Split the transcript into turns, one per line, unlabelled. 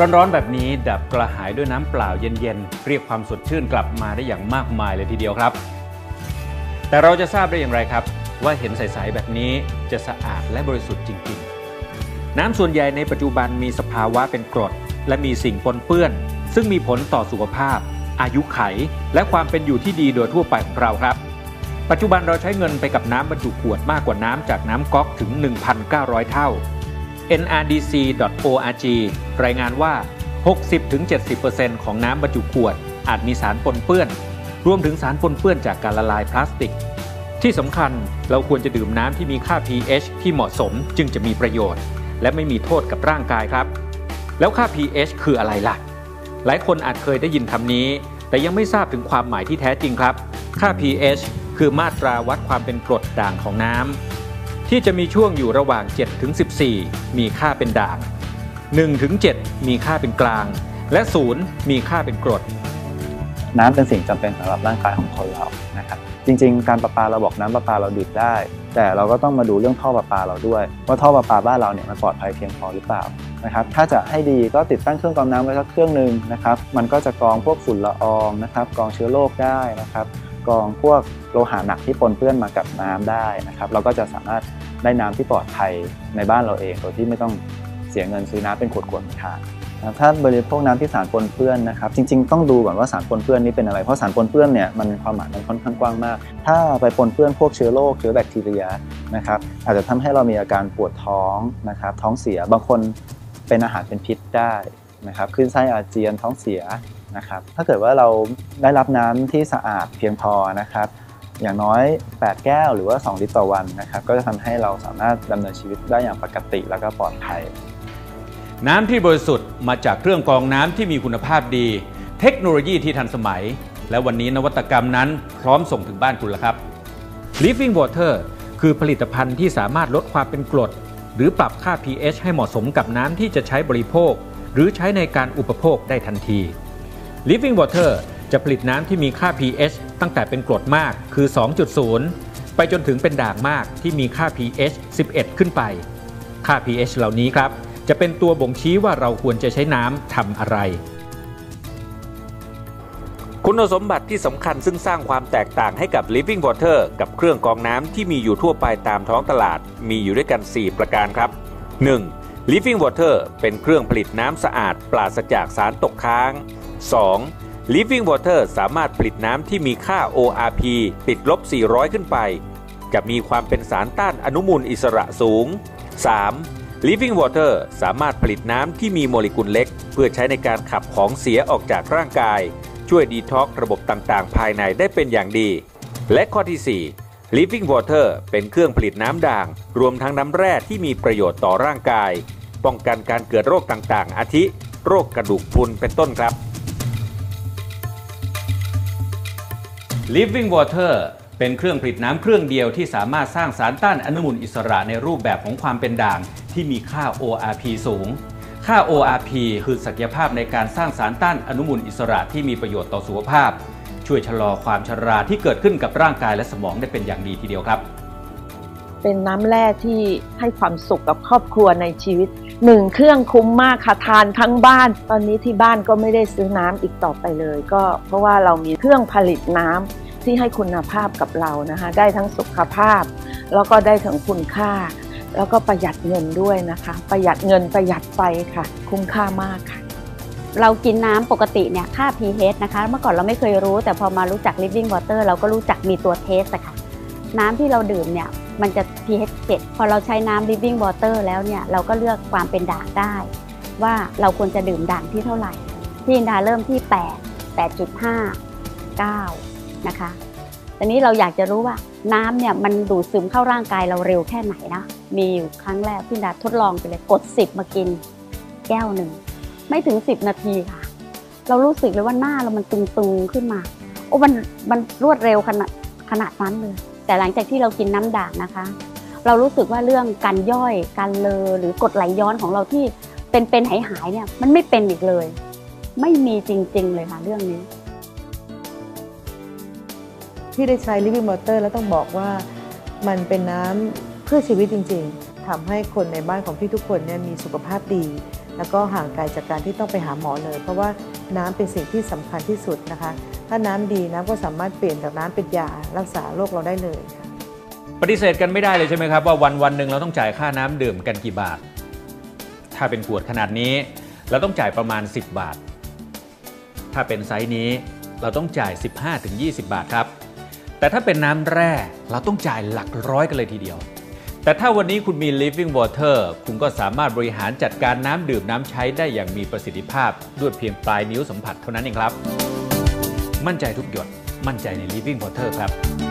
ร้อนๆแบบนี้ดับกระหายด้วยน้ำเปล่าเย็นๆ เรียกความสดชื่นกลับมาได้อย่างมากมายเลยทีเดียวครับ แต่เราจะทราบได้อย่างไรครับ ว่าเห็นใสๆแบบนี้จะสะอาดและบริสุทธิ์จริงๆ น้ำส่วนใหญ่ในปัจจุบันมีสภาวะเป็นกรด และมีสิ่งปนเปื้อน ซึ่งมีผลต่อสุขภาพ อายุไข และความเป็นอยู่ที่ดีโดยทั่วไปของเราครับ ปัจจุบันเราใช้เงินไปกับน้ำบรรจุขวดมากกว่าน้ำจากน้ำก๊อกถึง 1,900 เท่า nrdc.org รายงานว่า 60-70%ของน้ำบรรจุขวด อาจมีสารปนเปื้อน รวมถึงสารปนเปื้อนจากการละลายพลาสติก ที่สำคัญเราควรจะดื่มน้ำที่มีค่า pH ที่เหมาะสมจึงจะมีประโยชน์ และไม่มีโทษกับร่างกายครับ แล้วค่า pH คืออะไรล่ะ หลายคนอาจเคยได้ยินคำนี้ แต่ยังไม่ทราบถึงความหมายที่แท้จริงครับ ค่า pH คือมาตราวัดความเป็นกรดด่างของน้ำ ที่จะมีช่วงอยู่ระหว่าง7ถึง14 มีค่าเป็นด่าง1ถึง7มีค่าเป็นกลาง และ 0 มีค่าเป็นกรด
น้ำเป็นสิ่งจำเป็นสำหรับร่างกายของคนเรานะครับจริง ๆ การประปาเราบอกน้ำประปาเราดื่มได้ แต่เราก็ต้องมาดูเรื่องท่อประปาเราด้วย ว่าท่อประปาบ้านเราเนี่ยมันปลอดภัยเพียงพอหรือเปล่านะครับถ้าจะให้ดีก็ติดตั้งเครื่องกรองน้ำไว้สักเครื่องหนึ่งนะครับมันก็จะกรองพวกฝุ่นละอองนะครับกรองเชื้อโรคได้นะครับกรองพวกโลหะหนักที่ปนเปื้อนมากับน้ำได้นะครับ เราก็จะสามารถ ได้น้ำที่ปลอดภัยในบ้านเราเองโดยที่ไม่ต้องเสียเงินซื้อน้ำเป็นขวดๆมาทานถ้าบริโภคน้ำที่สารปนเปื้อนนะครับจริง ๆ ต้องดูก่อนว่าสารปนเปื้อนนี้เป็นอะไร เพราะสารปนเปื้อนเนี่ยมันความหมายมันค่อนข้างกว้างมาก ถ้าไปปนเปื้อนพวกเชื้อโรคเชื้อแบคทีเรียนะครับอาจจะทำให้เรามีอาการปวดท้องนะครับท้องเสียบางคนเป็นอาหารเป็นพิษได้นะครับขึ้นไส้อาเจียนท้องเสียนะครับถ้าเกิดว่าเราได้รับน้ำที่สะอาดเพียงพอนะครับ อย่างน้อย 8 แก้วหรือว่า 2 ลิตรต่อวันนะครับก็จะทำให้เราสามารถดำเนินชีวิตได้อย่างปกติแล้วก็ปลอดภัย
น้ำที่บริสุทธิ์มาจากเครื่องกรองน้ำที่มีคุณภาพดี เทคโนโลยีที่ทันสมัย และวันนี้นวัตกรรมนั้นพร้อมส่งถึงบ้านคุณแล้วครับ Living Water คือผลิตภัณฑ์ที่สามารถลดความเป็นกรด หรือปรับค่า pH ให้เหมาะสมกับน้ำที่จะใช้บริโภค หรือใช้ในการอุปโภคได้ทันที Living Water จะผลิตน้ำที่มีค่า pH ตั้งแต่เป็นกรดมากคือ 2.0 ไปจนถึงเป็นด่างมากที่มีค่า pH 11 ขึ้นไป ค่า pH เหล่านี้ครับ จะเป็นตัวบ่งชี้ว่าเราควรจะใช้น้ำทำอะไร คุณสมบัติที่สำคัญซึ่งสร้างความแตกต่างให้กับ Living Water กับเครื่องกรองน้ำที่มีอยู่ทั่วไปตามท้องตลาด มีอยู่ด้วยกัน 4 ประการครับ 1. Living Water เป็นเครื่องผลิตน้ำสะอาด ปราศจากสารตกค้าง 2. Living Water สามารถผลิตน้ำที่มีค่า ORP ติดลบ 400 ขึ้นไป จะมีความเป็นสารต้านอนุมูลอิสระสูง 3. Living Water สามารถผลิตน้ำที่มีโมเลกุลเล็ก เพื่อใช้ในการขับของเสียออกจากร่างกาย ช่วยดีท็อกระบบต่างๆ ภายในได้เป็นอย่างดี และข้อที่ 4 Living Water เป็นเครื่องผลิตน้ำด่าง รวมทั้งน้ำแร่ที่มีประโยชน์ต่อร่างกาย ป้องกันการเกิดโรคต่างๆ อาทิ โรคกระดูกพรุนเป็นต้นครับ Living Water เป็นเครื่องผลิตน้ำเครื่องเดียวที่สามารถสร้างสารต้านอนุมูลอิสระในรูปแบบของความเป็นด่าง ที่มีค่า ORP สูง ค่า ORP คือศักยภาพในการสร้างสารต้านอนุมูลอิสระที่มีประโยชน์ต่อสุขภาพ ช่วยชะลอความชราที่เกิดขึ้นกับร่างกายและสมองได้เป็นอย่างดีทีเดียวครับ
เป็นน้ำแร่ที่ให้ความสุขกับครอบครัวในชีวิต หนึ่งเครื่องคุ้มมากค่ะทานทั้งบ้าน ตอนนี้ที่บ้านก็ไม่ได้ซื้อน้ำอีกต่อไปเลย ก็เพราะว่าเรามีเครื่องผลิตน้ำที่ให้คุณภาพกับเรานะคะ ได้ทั้งสุขภาพ แล้วก็ได้ทั้งคุณค่า แล้วก็ประหยัดเงินด้วยนะคะ ประหยัดเงินประหยัดไฟค่ะ คุ้มค่ามากค่ะ
เรากินน้ำปกติเนี่ยค่า pH นะคะ เมื่อก่อนเราไม่เคยรู้ แต่พอมารู้จัก living water เราก็รู้จักมีตัวเทสค่ะ น้ำที่เราดื่มเนี่ยมันจะ pH 7 พอเราใช้น้ำ living water แล้วเนี่ยเราก็เลือกความเป็นด่างได้ ว่าเราควรจะดื่มด่างที่เท่าไหร่พี่อินดาเริ่มที่ 8 8.5 9 นะคะตอนนี้เราอยากจะรู้ว่าน้ำเนี่ยมันดูดซึมเข้าร่างกายเราเร็วแค่ไหนนะ มีอยู่ครั้งแรกพี่ดาทดลองไปเลยกด 10 มากิน แก้วหนึ่ง ไม่ถึง 10 นาทีค่ะ เรารู้สึกเลยว่าหน้าเรามันตึงๆขึ้นมา โอ้มันมันรวดเร็วขนาดขนาดนั้นเลย แต่หลังจากที่เรากินน้ำด่างนะคะ เรารู้สึกว่าเรื่องการย่อยการเลอหรือกดไหลย้อนของเราที่เป็นเป็นหายหายๆเนี่ยมันไม่เป็นอีกเลย ไม่มีจริง ๆ เลยค่ะเรื่องนี้
ที่ได้ใช้ Living Water แล้วต้องบอกว่ามันเป็นน้ำเพื่อชีวิตจริง ๆทำให้คนในบ้านของพี่ทุกคนเนี่ยมีสุขภาพดี แล้วก็ห่างไกลจากการที่ต้องไปหาหมอเลย เพราะว่าน้ำเป็นสิ่งที่สำคัญที่สุดนะคะ ถ้าน้ำดีน้ำก็สามารถเปลี่ยนจากน้ำเป็นยารักษาโรคเราได้เลยค่ะ
ปฏิเสธกันไม่ได้เลยใช่ไหมครับว่าวันวันหนึ่งเราต้องจ่ายค่าน้ำดื่มกันกี่บาท ถ้าเป็นขวดขนาดนี้ เราต้องจ่ายประมาณ 10 บาท ถ้าเป็นไซส์นี้เราต้องจ่าย 15-20 บาทครับ แต่ถ้าเป็นน้ำแร่เราต้องจ่ายหลักร้อยกันเลยทีเดียว แต่ถ้าวันนี้คุณมี living water คุณก็สามารถบริหารจัดการน้ำดื่มน้ำใช้ได้อย่างมีประสิทธิภาพด้วยเพียงปลายนิ้วสัมผัสเท่านั้นเองครับ มั่นใจทุกหยด มั่นใจใน living water ครับ